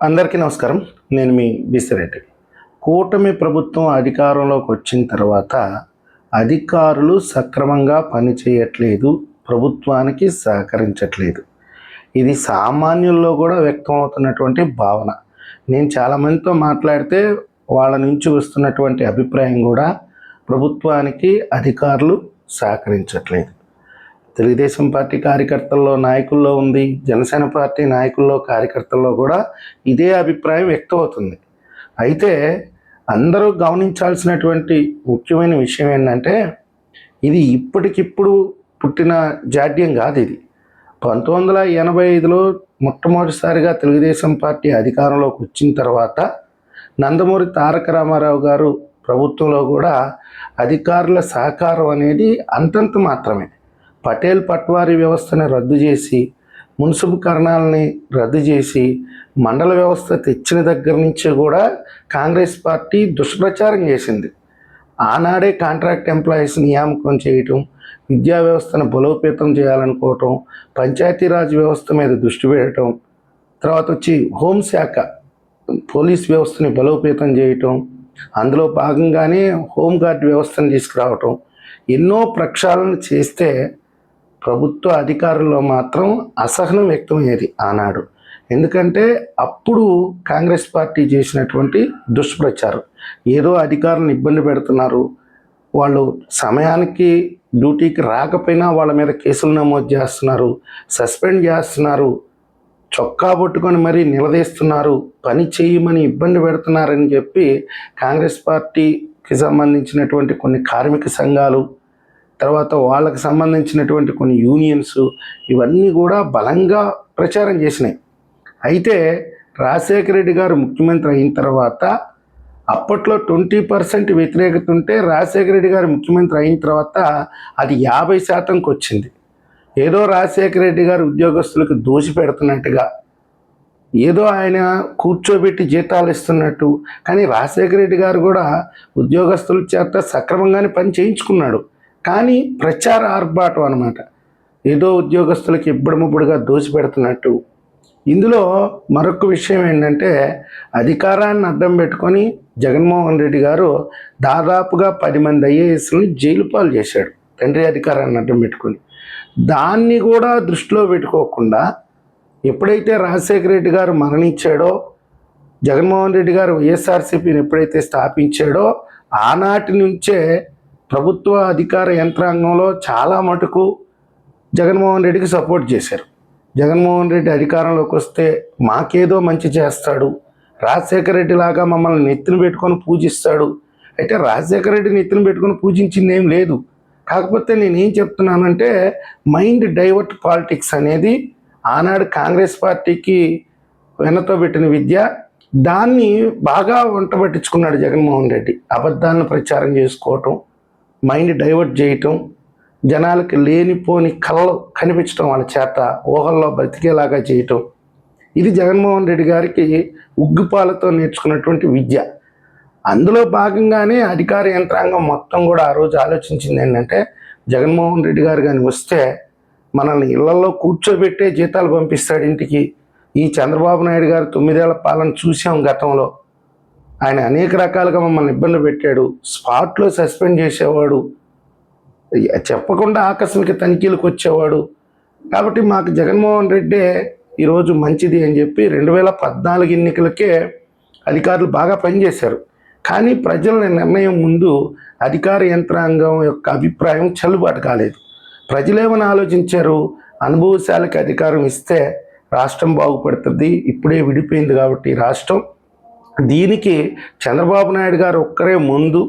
అందరికీ నమస్కారం. నేను మీ బిసిరెడ్డి కూటమి ప్రభుత్వం అధికారంలోకి వచ్చిన తర్వాత అధికారులు సక్రమంగా పనిచేయట్లేదు ప్రభుత్వానికి సహకరించట్లేదు. ఇది సామాన్యుల్లో కూడా వ్యక్తం అవుతున్నటువంటి భావన. నేను చాలామందితో మాట్లాడితే వాళ్ళ నుంచి వస్తున్నటువంటి అభిప్రాయం కూడా ప్రభుత్వానికి అధికారులు సహకరించట్లేదు. తెలుగుదేశం పార్టీ కార్యకర్తల్లో నాయకుల్లో ఉంది జనసేన పార్టీ నాయకుల్లో కార్యకర్తల్లో కూడా ఇదే అభిప్రాయం వ్యక్తమవుతుంది. అయితే అందరూ గమనించాల్సినటువంటి ముఖ్యమైన విషయం ఏంటంటే ఇది ఇప్పటికిప్పుడు పుట్టిన జాడ్యం కాదు ఇది. పంతొమ్మిది వందల ఎనభై ఐదులో మొట్టమొదటిసారిగా తెలుగుదేశం పార్టీ అధికారంలోకి వచ్చిన తర్వాత నందమూరి తారక రామారావు గారు ప్రభుత్వంలో కూడా అధికారుల సహకారం అనేది అంతంత మాత్రమే. పటేల్ పట్వారీ వ్యవస్థని రద్దు చేసి మున్సిపల్ కరణాలని రద్దు చేసి మండల వ్యవస్థ తెచ్చిన దగ్గర నుంచి కూడా కాంగ్రెస్ పార్టీ దుష్ప్రచారం చేసింది. ఆనాడే కాంట్రాక్ట్ ఎంప్లాయీస్ నియామకం చేయటం విద్యా వ్యవస్థను బలోపేతం చేయాలనుకోవటం పంచాయతీరాజ్ వ్యవస్థ మీద దృష్టి పెట్టడం తర్వాత వచ్చి హోంశాఖ పోలీస్ వ్యవస్థని బలోపేతం చేయటం అందులో భాగంగానే హోంగార్డ్ వ్యవస్థను తీసుకురావటం ఎన్నో ప్రక్షాళన చేస్తే ప్రభుత్వ అధికారుల్లో మాత్రం అసహనం వ్యక్తమయ్యేది ఆనాడు. ఎందుకంటే అప్పుడు కాంగ్రెస్ పార్టీ చేసినటువంటి దుష్ప్రచారం. ఏదో అధికారులను ఇబ్బంది పెడుతున్నారు. వాళ్ళు సమయానికి డ్యూటీకి రాకపోయినా వాళ్ళ మీద కేసులు నమోదు చేస్తున్నారు. సస్పెండ్ చేస్తున్నారు. చొక్కా పట్టుకొని మరీ నిలదీస్తున్నారు. పని చేయమని ఇబ్బంది పెడుతున్నారని చెప్పి కాంగ్రెస్ పార్టీకి సంబంధించినటువంటి కొన్ని కార్మిక సంఘాలు తర్వాత వాళ్ళకి సంబంధించినటువంటి కొన్ని యూనియన్స్ ఇవన్నీ కూడా బలంగా ప్రచారం చేసినాయి. అయితే రాజశేఖర రెడ్డి గారు ముఖ్యమంత్రి అయిన తర్వాత అప్పట్లో ట్వంటీ పర్సెంట్ వ్యతిరేకత ఉంటే రాజశేఖర రెడ్డి గారు ముఖ్యమంత్రి అయిన తర్వాత అది యాభై శాతంకి వచ్చింది. ఏదో రాజశేఖర రెడ్డి గారు ఉద్యోగస్తులకు దోషి పెడుతున్నట్టుగా ఏదో ఆయన కూర్చోబెట్టి జీతాలు ఇస్తున్నట్టు. కానీ రాజశేఖర రెడ్డి గారు కూడా ఉద్యోగస్తుల చేత సక్రమంగానే పని చేయించుకున్నాడు. కానీ ప్రచార ఆర్భాటం అనమాట ఏదో ఉద్యోగస్తులకి ఇబ్బడిముబ్బడిగా దోసి పెడుతున్నట్టు. ఇందులో మరొక విషయం ఏంటంటే అధికారాన్ని అడ్డం పెట్టుకొని జగన్మోహన్ రెడ్డి గారు దాదాపుగా పది మంది ఐఏఎస్ని జైలు పాలు చేశాడు తండ్రి అధికారాన్ని అడ్డం పెట్టుకొని. దాన్ని కూడా దృష్టిలో పెట్టుకోకుండా ఎప్పుడైతే రాజశేఖర రెడ్డి గారు మరణించాడో జగన్మోహన్ రెడ్డి గారు వైఎస్ఆర్సీపీని ఎప్పుడైతే స్థాపించాడో ఆనాటి నుంచే ప్రభుత్వ అధికార యంత్రాంగంలో చాలా మటుకు జగన్మోహన్ రెడ్డికి సపోర్ట్ చేశారు. జగన్మోహన్ రెడ్డి అధికారంలోకి వస్తే మాకేదో మంచి చేస్తాడు. రాజశేఖర రెడ్డి లాగా మమ్మల్ని నెత్తిన పెట్టుకొని పూజిస్తాడు. అయితే రాజశేఖర రెడ్డి నెత్తిన పెట్టుకొని పూజించింది ఏం లేదు. కాకపోతే నేనేం చెప్తున్నానంటే మైండ్ డైవర్ట్ పాలిటిక్స్ అనేది ఆనాడు కాంగ్రెస్ పార్టీకి వెనతో పెట్టిన విద్య దాన్ని బాగా వంట పట్టించుకున్నాడు జగన్మోహన్ రెడ్డి. అబద్ధాలను ప్రచారం చేసుకోవటం మైండ్ డైవర్ట్ చేయటం జనాలకి లేనిపోని కళలు కనిపించడం వాళ్ళ చేత ఊహల్లో బ్రతికేలాగా చేయటం. ఇది జగన్మోహన్ రెడ్డి గారికి ఉగ్గుపాలతో నేర్చుకున్నటువంటి విద్య. అందులో భాగంగానే అధికార యంత్రాంగం మొత్తం కూడా ఆ రోజు ఆలోచించింది ఏంటంటే జగన్మోహన్ రెడ్డి గారు కానీ వస్తే మనల్ని ఇళ్ళలో కూర్చోబెట్టే జీతాలు పంపిస్తాడు ఇంటికి. ఈ చంద్రబాబు నాయుడు గారు తొమ్మిదేళ్ళ పాలన చూసాం గతంలో. ఆయన అనేక రకాలుగా మమ్మల్ని ఇబ్బంది పెట్టాడు. స్పాట్లో సస్పెండ్ చేసేవాడు. చెప్పకుండా ఆకస్మిక తనిఖీలకు వచ్చేవాడు. కాబట్టి మాకు జగన్మోహన్ రెడ్డే ఈరోజు మంచిది అని చెప్పి రెండు వేల పద్నాలుగు ఎన్నికలకే అధికారులు బాగా పనిచేశారు. కానీ ప్రజల నిర్ణయం ముందు అధికార యంత్రాంగం యొక్క అభిప్రాయం చల్లుబాటు కాలేదు. ప్రజలేమని ఆలోచించారు? అనుభవశాలకు అధికారం ఇస్తే రాష్ట్రం బాగుపడుతుంది. ఇప్పుడే విడిపోయింది కాబట్టి రాష్ట్రం దీనికి చంద్రబాబు నాయుడు గారు ఒక్కరే ముందు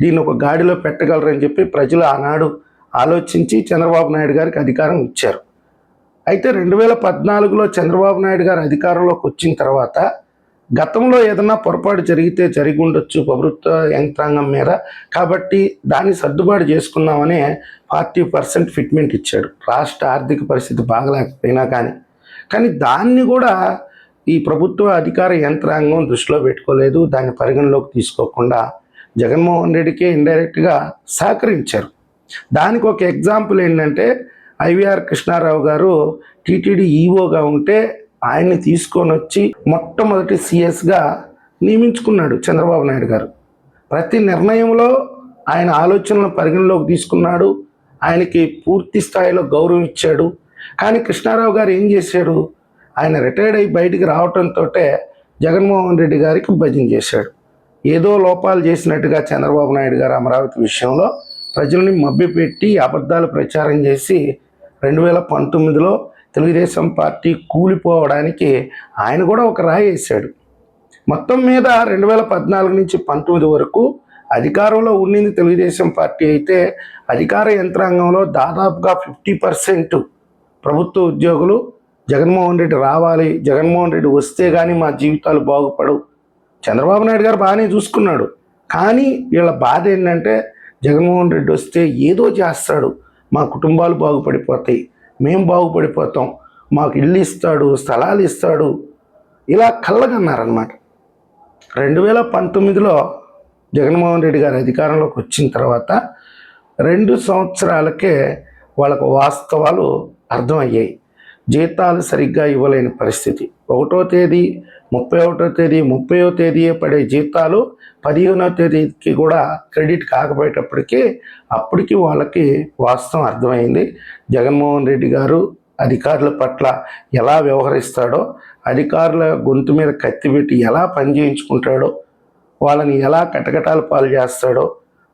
దీన్ని ఒక గాడిలో పెట్టగలరని చెప్పి ప్రజలు ఆనాడు ఆలోచించి చంద్రబాబు నాయుడు గారికి అధికారం ఇచ్చారు. అయితే రెండు వేల పద్నాలుగులో చంద్రబాబు నాయుడు గారు అధికారంలోకి వచ్చిన తర్వాత గతంలో ఏదన్నా పొరపాటు జరిగితే జరిగి ఉండొచ్చు ప్రభుత్వ యంత్రాంగం మీద కాబట్టి దాన్ని సర్దుబాటు చేసుకున్నామనే ఫార్టీ పర్సెంట్ ఫిట్మెంట్ ఇచ్చాడు. రాష్ట్ర ఆర్థిక పరిస్థితి బాగలేకపోయినా కానీ కానీ దాన్ని కూడా ఈ ప్రభుత్వ అధికార యంత్రాంగం దృష్టిలో పెట్టుకోలేదు. దాన్ని పరిగణలోకి తీసుకోకుండా జగన్మోహన్ రెడ్డికే ఇండైరెక్ట్గా సహకరించారు. దానికి ఒక ఎగ్జాంపుల్ ఏంటంటే ఐవిఆర్ కృష్ణారావు గారు టీటీడీ ఈఓగా ఉంటే ఆయన్ని తీసుకొని వచ్చి మొట్టమొదటి సిఎస్గా నియమించుకున్నాడు చంద్రబాబు నాయుడు గారు. ప్రతి నిర్ణయంలో ఆయన ఆలోచనలను పరిగణలోకి తీసుకున్నాడు. ఆయనకి పూర్తి స్థాయిలో గౌరవం ఇచ్చాడు. కానీ కృష్ణారావు గారు ఏం చేశాడు? ఆయన రిటైర్డ్ అయ్యి బయటికి రావడంతో జగన్మోహన్ రెడ్డి గారికి భజన చేశాడు. ఏదో లోపాలు చేసినట్టుగా చంద్రబాబు నాయుడు గారు అమరావతి విషయంలో ప్రజల్ని మభ్యపెట్టి అబద్ధాలు ప్రచారం చేసి రెండు వేల పంతొమ్మిదిలో తెలుగుదేశం పార్టీ కూలిపోవడానికి ఆయన కూడా ఒక రాయి వేశాడు. మొత్తం మీద రెండు వేల పద్నాలుగు నుంచి పంతొమ్మిది వరకు అధికారంలో ఉండింది తెలుగుదేశం పార్టీ అయితే అధికార యంత్రాంగంలో దాదాపుగా ఫిఫ్టీ పర్సెంట్ ప్రభుత్వ ఉద్యోగులు జగన్మోహన్ రెడ్డి రావాలి జగన్మోహన్ రెడ్డి వస్తే కానీ మా జీవితాలు బాగుపడవు. చంద్రబాబు నాయుడు గారు బాగానే చూసుకున్నాడు. కానీ వీళ్ళ బాధ ఏంటంటే జగన్మోహన్ రెడ్డి వస్తే ఏదో చేస్తాడు. మా కుటుంబాలు బాగుపడిపోతాయి. మేము బాగుపడిపోతాం. మాకు ఇల్లు ఇస్తాడు స్థలాలు ఇస్తాడు. ఇలా కళ్ళగన్నారనమాట రెండు వేల పంతొమ్మిదిలో జగన్మోహన్ రెడ్డి గారు అధికారంలోకి వచ్చిన తర్వాత రెండు సంవత్సరాలకే వాళ్ళకు వాస్తవాలు అర్థమయ్యాయి. జీతాలు సరిగ్గా ఇవ్వలేని పరిస్థితి. ఒకటో తేదీ ముప్పై ఒకటో తేదీ ముప్పయో తేదీయే పడే జీతాలు పదిహేనో తేదీకి కూడా క్రెడిట్ కాకపోయేటప్పటికీ అప్పటికి వాళ్ళకి వాస్తవం అర్థమైంది. జగన్మోహన్ రెడ్డి గారు అధికారుల పట్ల ఎలా వ్యవహరిస్తాడో అధికారుల గొంతు మీద కత్తి పెట్టి ఎలా పనిచేయించుకుంటాడో వాళ్ళని ఎలా కటకటాలు పాలు చేస్తాడో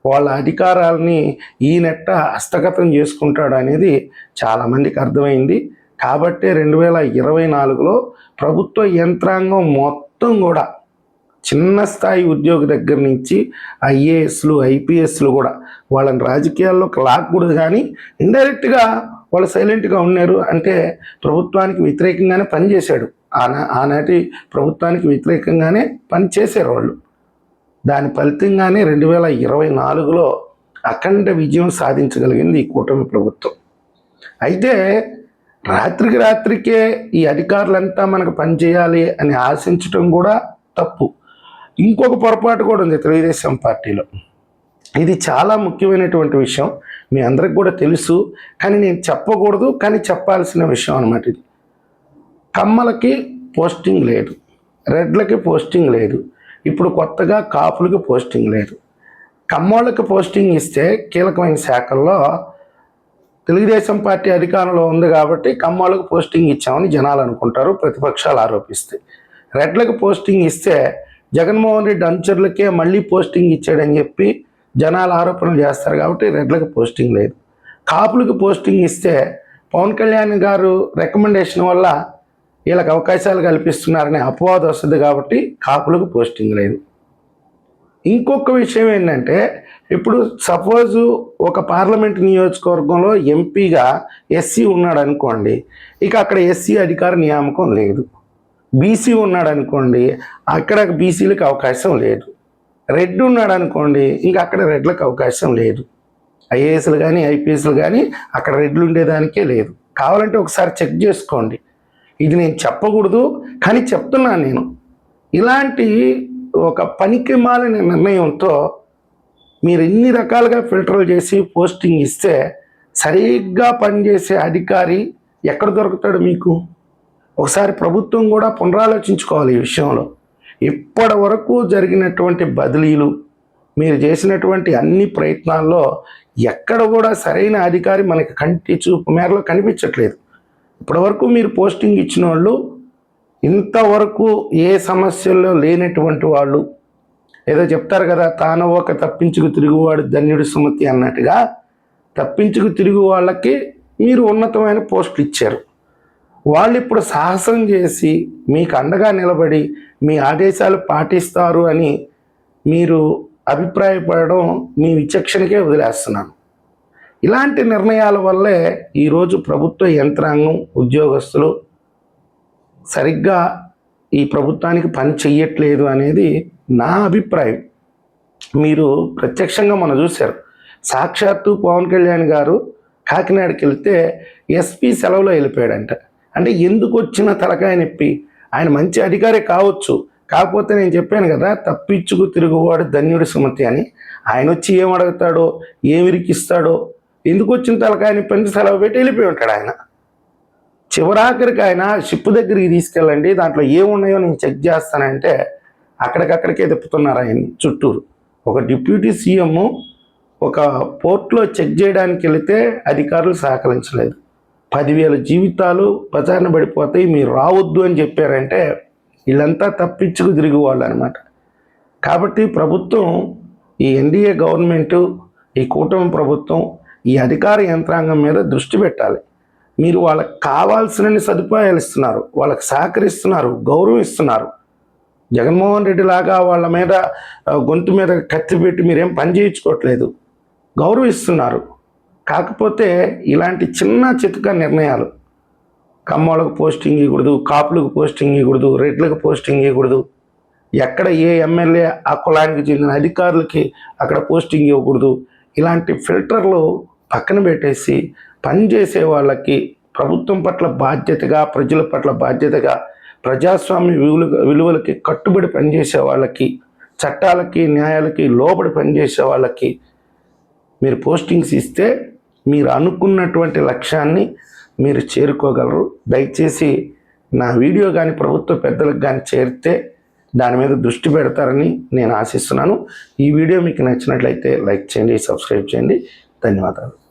వాళ్ళ అధికారాలని ఈయనెట్ట హస్తగతం చేసుకుంటాడు అనేది చాలామందికి అర్థమైంది. కాబట్టి రెండు వేల ఇరవై నాలుగులో ప్రభుత్వ యంత్రాంగం మొత్తం కూడా చిన్న స్థాయి ఉద్యోగి దగ్గర నుంచి ఐఏఎస్లు ఐపీఎస్లు కూడా వాళ్ళని రాజకీయాల్లోకి లాక్కూడదు కానీ ఇండైరెక్ట్గా వాళ్ళు సైలెంట్గా ఉన్నారు అంటే ప్రభుత్వానికి వ్యతిరేకంగానే పనిచేశాడు. ఆనా ఆనాటి ప్రభుత్వానికి వ్యతిరేకంగానే పనిచేశారు వాళ్ళు. దాని ఫలితంగానే రెండు వేల ఇరవై నాలుగులో అఖండ విజయం సాధించగలిగింది ఈ కూటమి ప్రభుత్వం. అయితే రాత్రికి రాత్రికే ఈ అధికారులంతా మనకు పనిచేయాలి అని ఆశించటం కూడా తప్పు. ఇంకొక పొరపాటు కూడా ఉంది తెలుగుదేశం పార్టీలో. ఇది చాలా ముఖ్యమైనటువంటి విషయం. మీ అందరికి కూడా తెలుసు. కానీ నేను చెప్పకూడదు. కానీ చెప్పాల్సిన విషయం అనమాట ఇది. కమ్మలకి పోస్టింగ్ లేదు. రెడ్లకి పోస్టింగ్ లేదు. ఇప్పుడు కొత్తగా కాపులకి పోస్టింగ్ లేదు. కమ్మోళ్ళకి పోస్టింగ్ ఇస్తే కీలకమైన శాఖల్లో తెలుగుదేశం పార్టీ అధికారంలో ఉంది కాబట్టి కమ్మాలకు పోస్టింగ్ ఇచ్చామని జనాలు అనుకుంటారు ప్రతిపక్షాలు ఆరోపిస్తాయి రెడ్లకు పోస్టింగ్ ఇస్తే జగన్మోహన్ రెడ్డి అనుచరులకే మళ్ళీ పోస్టింగ్ ఇచ్చాడని చెప్పి జనాలు ఆరోపణలు చేస్తారు కాబట్టి రెడ్లకు పోస్టింగ్ లేదు. కాపులకు పోస్టింగ్ ఇస్తే పవన్ కళ్యాణ్ గారు రికమెండేషన్ వల్ల వీళ్ళకి అవకాశాలు కల్పిస్తున్నారనే అపవాదం వస్తుంది కాబట్టి కాపులకు పోస్టింగ్ లేదు. ఇంకొక విషయం ఏంటంటే ఇప్పుడు సపోజు ఒక పార్లమెంట్ నియోజకవర్గంలో ఎంపీగా ఎస్సీ ఉన్నాడు అనుకోండి ఇక అక్కడ ఎస్సీ అధికార నియామకం లేదు. బీసీ ఉన్నాడు అనుకోండి అక్కడ బీసీలకు అవకాశం లేదు. రెడ్ ఉన్నాడు అనుకోండి ఇంకా అక్కడ రెడ్లకు అవకాశం లేదు. ఐఏఎస్లు కానీ ఐపీఎస్లు కానీ అక్కడ రెడ్లు ఉండేదానికే లేదు. కావాలంటే ఒకసారి చెక్ చేసుకోండి. ఇది నేను చెప్పకూడదు కానీ చెప్తున్నాను నేను. ఇలాంటి ఒక పనికి మాలిన నిర్ణయంతో మీరు ఎన్ని రకాలుగా ఫిల్టర్లు చేసి పోస్టింగ్ ఇస్తే సరిగ్గా పనిచేసే అధికారి ఎక్కడ దొరుకుతాడు మీకు? ఒకసారి ప్రభుత్వం కూడా పునరాలోచించుకోవాలి ఈ విషయంలో. ఇప్పటి వరకు జరిగినటువంటి బదిలీలు మీరు చేసినటువంటి అన్ని ప్రయత్నాల్లో ఎక్కడ కూడా సరైన అధికారి మనకి కంటి చూపు మేరలో కనిపించట్లేదు. ఇప్పటివరకు మీరు పోస్టింగ్ ఇచ్చిన వాళ్ళు ఇంతవరకు ఏ సమస్యల్లో లేనటువంటి వాళ్ళు ఏదో చెప్తారు కదా తాను ఒక తప్పించుకు తిరుగువాడు ధన్యుడు సుమతి అన్నట్టుగా తప్పించుకు తిరుగు వాళ్ళకి మీరు ఉన్నతమైన పోస్టులు ఇచ్చారు. వాళ్ళు ఇప్పుడు సాహసం చేసి మీకు అండగా నిలబడి మీ ఆదేశాలు పాటిస్తారు అని మీరు అభిప్రాయపడడం మీ విచక్షణకే వదిలేస్తున్నాను. ఇలాంటి నిర్ణయాల వల్లే ఈరోజు ప్రభుత్వ యంత్రాంగం ఉద్యోగస్తులు సరిగ్గా ఈ ప్రభుత్వానికి పని చెయ్యట్లేదు అనేది నా అభిప్రాయం. మీరు ప్రత్యక్షంగా మనం చూశారు. సాక్షాత్తు పవన్ కళ్యాణ్ గారు కాకినాడకి వెళ్తే ఎస్పీ సెలవులో వెళ్ళిపోయాడంట. అంటే ఎందుకు వచ్చిన తలకాయ నొప్పి? ఆయన మంచి అధికారి కావచ్చు. కాకపోతే నేను చెప్పాను కదా తప్పించుకు తిరుగువాడు ధన్యుడి సుమతి అని. ఆయన వచ్చి ఏం అడుగుతాడో ఏమిరికిస్తాడో ఎందుకు వచ్చిన తలకాయ నొప్పి అని సెలవు పెట్టి వెళ్ళిపోయి ఉంటాడు ఆయన. చివరాఖరికి ఆయన షిప్ దగ్గరికి తీసుకెళ్ళండి దాంట్లో ఏమున్నాయో నేను చెక్ చేస్తానంటే అక్కడికక్కడికే తిప్పుతున్నారు ఆయన చుట్టూరు. ఒక డిప్యూటీ సీఎం ఒక పోర్ట్లో చెక్ చేయడానికి వెళితే అధికారులు సహకరించలేదు. పదివేల జీవితాలు ప్రచారణ పడిపోతాయి మీరు రావద్దు అని చెప్పారంటే వీళ్ళంతా తప్పించుకు తిరిగి వాళ్ళు అనమాట కాబట్టి ప్రభుత్వం ఈ ఎన్డీఏ గవర్నమెంటు ఈ కూటమి ప్రభుత్వం ఈ అధికార యంత్రాంగం మీద దృష్టి పెట్టాలి. మీరు వాళ్ళకి కావాల్సిన సదుపాయాలు ఇస్తున్నారు వాళ్ళకి సహకరిస్తున్నారు గౌరవం ఇస్తున్నారు. జగన్మోహన్ రెడ్డి లాగా వాళ్ళ మీద గొంతు మీద కత్తి పెట్టి మీరేం పని చేయించుకోవట్లేదు. గౌరవిస్తున్నారు కాకపోతే ఇలాంటి చిన్న చితక నిర్ణయాలు కమ్మోళ్ళకు పోస్టింగ్ ఇవ్వకూడదు కాపులకు పోస్టింగ్ ఇవ్వకూడదు రెడ్లకు పోస్టింగ్ ఇవ్వకూడదు ఎక్కడ ఏ ఎమ్మెల్యే ఆ కులానికి చెందిన అధికారులకి అక్కడ పోస్టింగ్ ఇవ్వకూడదు ఇలాంటి ఫిల్టర్లు పక్కన పెట్టేసి పనిచేసే వాళ్ళకి ప్రభుత్వం పట్ల బాధ్యతగా ప్రజల పట్ల బాధ్యతగా ప్రజాస్వామ్య విలువ విలువలకి కట్టుబడి పనిచేసే వాళ్ళకి చట్టాలకి న్యాయాలకి లోబడి పనిచేసే వాళ్ళకి మీరు పోస్టింగ్స్ ఇస్తే మీరు అనుకున్నటువంటి లక్ష్యాన్ని మీరు చేరుకోగలరు. దయచేసి నా వీడియో కానీ ప్రభుత్వ పెద్దలకు కానీ చేరితే దాని మీద దృష్టి పెడతారని నేను ఆశిస్తున్నాను. ఈ వీడియో మీకు నచ్చినట్లయితే లైక్ చేయండి సబ్స్క్రైబ్ చేయండి. ధన్యవాదాలు.